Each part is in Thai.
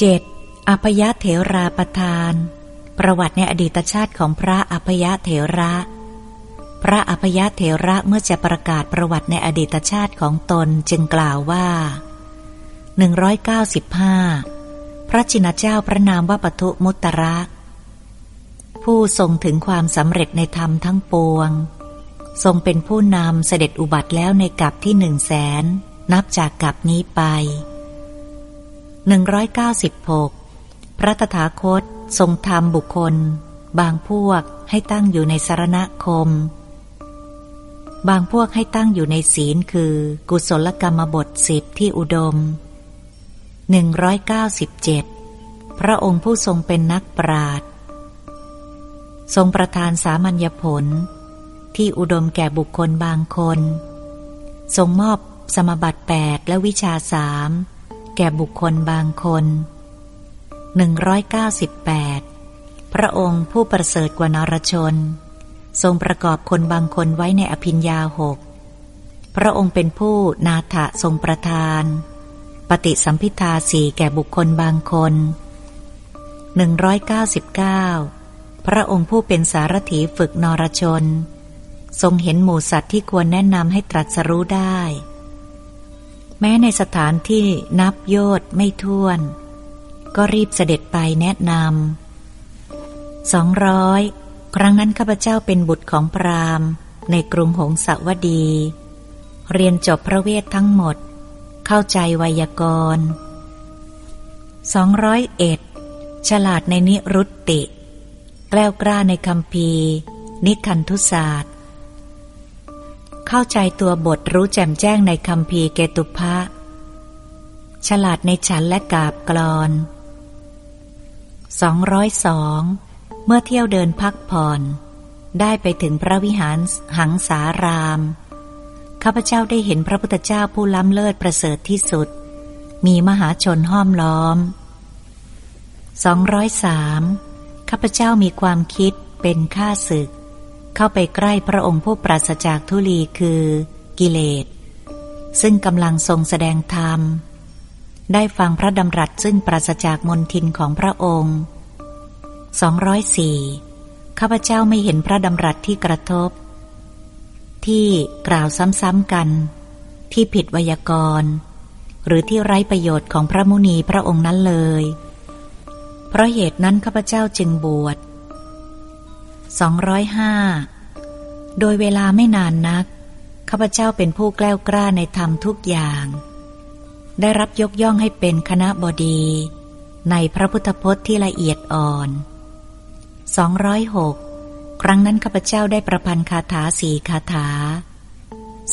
7. อภยเถราประทาน ประวัติในอดีตชาติของพระอภยเถระ พระอภยเถระเมื่อจะประกาศประวัติในอดีตชาติของตนจึงกล่าวว่า 195 พระจินเจ้าพระนามว่าปทุมุตระ ผู้ทรงถึงความสำเร็จในธรรมทั้งปวง ทรงเป็นผู้นำเสด็จอุบัติแล้วในกับที่หนึ่งแสนนับจากกับนี้ไป 196 พระตถาคต ทรงทำบุคคล บางพวกให้ตั้งอยู่ในสารณคม บางพวกให้ตั้งอยู่ในศีลคือ กุศลกรรมบทสิบที่อุดม 197 พระองค์ผู้ทรงเป็นนักปราดทรงประทานสามัญญผล ที่อุดมแก่บุคคลบางคน ทรงมอบสมบัติแปดและวิชาสาม แก่บุคคลบางคน 198 พระองค์ผู้ประเสริฐกว่านรชน ทรงประกอบคนบางคนไว้ในอภิญญาหก พระองค์เป็นผู้นาถะทรงประทาน ปฏิสัมพิทาสี่แก่บุคคลบางคน 199 พระองค์ผู้เป็นสารถีฝึกนรชน ทรงเห็นหมูสัตว์ที่ควรแนะนำให้ตรัสรู้ได้ แม้ในสถานที่นับโยชน์ไม่ท้วน ก็รีบเสด็จไปแนะนำสองร้อยครั้งนั้นข้าพเจ้าเป็นบุตรของพราหมณ์ ในกรุงหงสาวดี เรียนจบพระเวททั้งหมด เข้าใจไวยากรณ์สองร้อยเอ็ดฉลาดในนิรุตติ แกล้วกล้าในคำพีนิคันทุศาสตร์ เข้าใจตัวบทรู้แจ่มแจ้งในคำพีเกตุพะ ฉลาดในฉันและกาบกรอน202 เมื่อเที่ยวเดินพักผ่อน ได้ไปถึงพระวิหารหังสาราม ข้าพเจ้าได้เห็นพระพุทธเจ้าผู้ล้ำเลิศประเสริฐที่สุด มีมหาชนห้อมล้อม 203 ข้าพเจ้ามีความคิดเป็นข้าศึก เข้าไปใกล้พระองค์ผู้ปราศจากทุลีคือกิเลส ซึ่งกำลังทรงแสดงธรรม ได้ฟังพระดำรัสซึ่งปราศจากมนทินของพระองค์ 204 ข้าพเจ้าไม่เห็นพระดำรัสที่กระทบ ที่กล่าวซ้ำๆกัน ที่ผิดวยากรณ์หรือที่ไร้ประโยชน์ของพระมุนีพระองค์นั้นเลย เพราะเหตุนั้นข้าพเจ้าจึงบวช 205 โดยเวลาไม่นานนัก ข้าพเจ้าเป็นผู้แกล้วกล้าในธรรมทุกอย่าง ได้รับยกย่องให้เป็นคณะบดี ในพระพุทธพจน์ที่ละเอียดอ่อน 206 ครั้งนั้นข้าพเจ้าได้ประพันธ์คาถาสี่คาถา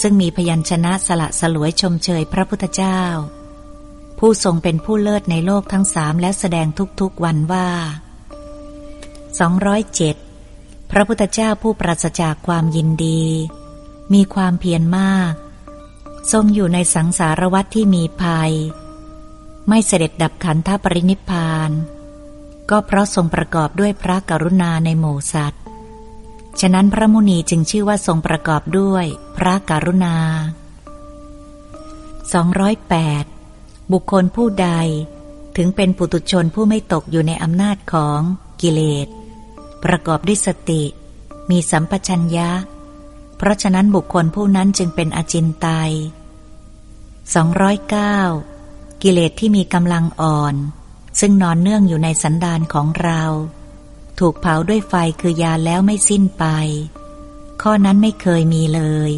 ซึ่งมีพยัญชนะสละสลวยชมเชยพระพุทธเจ้า ผู้ทรงเป็นผู้เลิศในโลกทั้งสามและแสดงทุกๆวันว่า 207 พระพุทธเจ้าผู้ปราศจากความยินดี มีความเพียรมาก ทรงอยู่ในสังสารวัฏที่มีภัย ไม่เสด็จดับขันธปรินิพาน ก็เพราะทรงประกอบด้วยพระกรุณาในหมู่สัตว์ ฉะนั้นพระมุนีจึงชื่อว่าทรงประกอบด้วยพระกรุณา 208 บุคคลผู้ใดถึงเป็นปุตุชนผู้ไม่ตกอยู่ในอำนาจของกิเลส ประกอบด้วยสติ มีสัมปชัญญะ เพราะฉะนั้นบุคคลผู้นั้นจึงเป็นอจินไตย209 กิเลสที่มีกำลังอ่อน ซึ่งนอนเนื่องอยู่ในสันดานของเรา ถูกเผาด้วยไฟคือยาแล้วไม่สิ้นไป ข้อนั้นไม่เคยมีเลย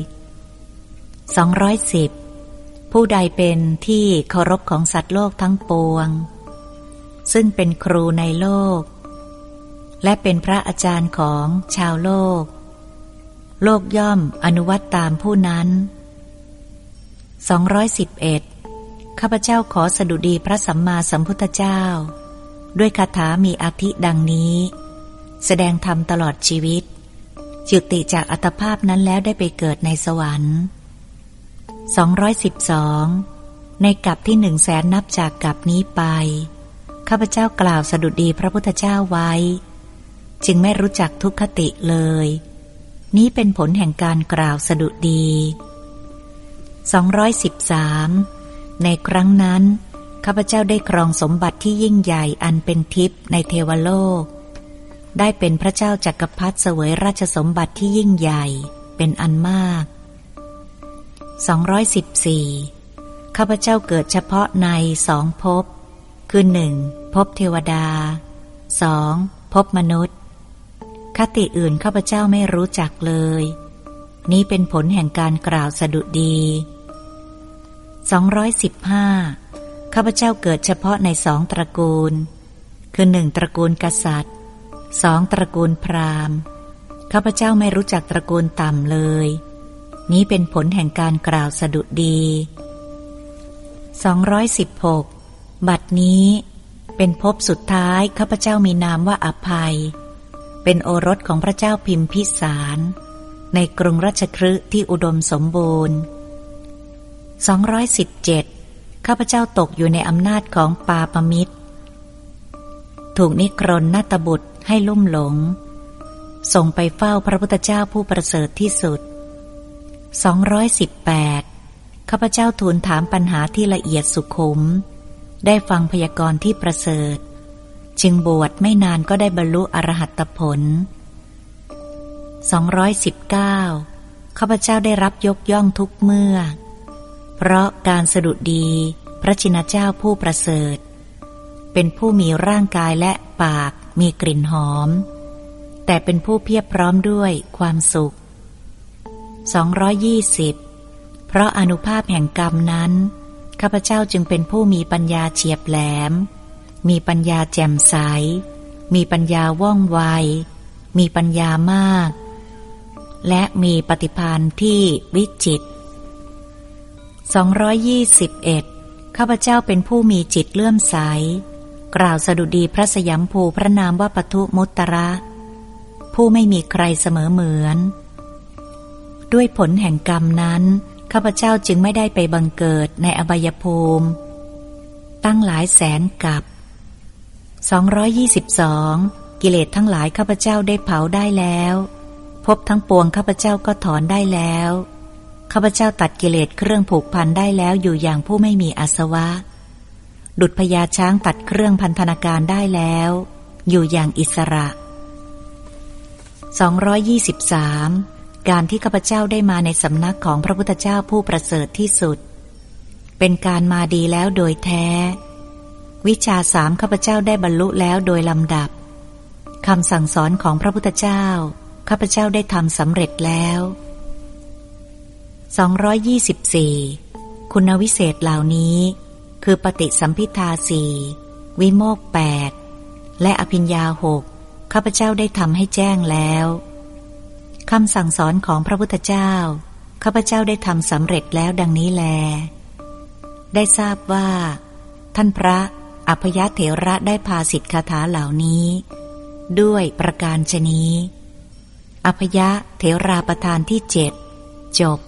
210 ผู้ใดเป็นที่เคารพของสัตว์โลกทั้งปวง ซึ่งเป็นครูในโลก และเป็นพระอาจารย์ของชาวโลก โลกย่อมอนุวัตตามผู้นั้น 211 ข้าพเจ้าขอสดุดีพระสัมมาสัมพุทธเจ้า ด้วยคาถามีอาทิดังนี้ แสดงธรรมตลอดชีวิต จุติจากอัตภาพนั้นแล้วได้ไปเกิดในสวรรค์ 212 ในกับที่หนึ่งแสนนับจากกับนี้ไป ข้าพเจ้ากล่าวสดุดีพระพุทธเจ้าไว้ จึงไม่รู้จักทุกขติเลย นี้เป็นผลแห่งการกล่าวสดุดี 213 ในครั้งนั้นข้าพเจ้าได้ครองสมบัติที่ยิ่งใหญ่อันเป็นทิพย์ในเทวโลก ได้เป็นพระเจ้าจักรพรรดิเสวยราชสมบัติที่ยิ่งใหญ่เป็นอันมาก 214 ข้าพเจ้าเกิดเฉพาะในสองภพ คือหนึ่งภพเทวดาสองภพมนุษย์ คติอื่นข้าพเจ้าไม่รู้จักเลย นี้เป็นผลแห่งการกล่าวสดุดี 215 ข้าพเจ้าเกิดเฉพาะในสองตระกูล คือหนึ่งตระกูลกษัตริย์สองตระกูลพราหมณ์ ข้าพเจ้าไม่รู้จักตระกูลต่ำเลย นี้เป็นผลแห่งการกล่าวสดุดี 216 บัดนี้เป็นภพสุดท้ายข้าพเจ้ามีนามว่าอภัย เป็นโอรสของพระเจ้าพิมพิสาร ในกรุงรัชครืที่อุดมสมบูรณ์ 217 ข้าพเจ้าตกอยู่ในอำนาจของปาปมิตร ถูกนิครนนาตบุตรให้ลุ่มหลง ส่งไปเฝ้าพระพุทธเจ้าผู้ประเสริฐที่สุด 218 ข้าพเจ้าทูลถามปัญหาที่ละเอียดสุขุม ได้ฟังพยากรณ์ที่ประเสริฐ จึงบวชไม่นานก็ได้บรรลุอรหัตผล 219ข้าพเจ้าได้รับยกย่องทุกเมื่อ เพราะการสะดุดีพระชินเจ้าผู้ประเสริฐ เป็นผู้มีร่างกายและปากมีกลิ่นหอม แต่เป็นผู้เพียบพร้อมด้วยความสุข 220 เพราะอนุภาพแห่งกรรมนั้น ข้าพเจ้าจึงเป็นผู้มีปัญญาเฉียบแหลม มีปัญญาแจ่มใส มีปัญญาว่องไว มีปัญญามาก และมีปฏิพานที่วิจิตร221 ข้าพเจ้าเป็นผู้มีจิตเลื่อมใส กล่าวสดุดีพระสยามภูพระนามว่าปทุมุตตระ ผู้ไม่มีใครเสมอเหมือน ด้วยผลแห่งกรรมนั้น ข้าพเจ้าจึงไม่ได้ไปบังเกิดในอบายภูมิ ตั้งหลายแสนกับ 222 กิเลสทั้งหลายข้าพเจ้าได้เผาได้แล้ว พบทั้งปวงข้าพเจ้าก็ถอนได้แล้ว ข้าพเจ้าตัดกิเลสเครื่องผูกพันได้แล้วอยู่อย่างผู้ไม่มีอาสวะ ดุจพญาช้างตัดเครื่องพันธนาการได้แล้ว อยู่อย่างอิสระ 223 การที่ข้าพเจ้าได้มาในสำนักของพระพุทธเจ้าผู้ประเสริฐที่สุด เป็นการมาดีแล้วโดยแท้ วิชาสามข้าพเจ้าได้บรรลุแล้วโดยลำดับคำสั่งสอนของพระพุทธเจ้า ข้าพเจ้าได้ทำสำเร็จแล้ว 224 คุณวิเศษเหล่านี้ คือปฏิสัมพิทาสี่วิโมกแปดและอภิญญาหกข้าพเจ้าได้ทำให้แจ้งแล้วคำสั่งสอนของพระพุทธเจ้า ข้าพเจ้าได้ทำสำเร็จแล้วดังนี้แล ได้ทราบว่า ท่านพระ อพยเถระได้พาสิทธิคาถาเหล่านี้ ด้วยประการชนี้อภยะเถราประธานที่เจ็ดจบ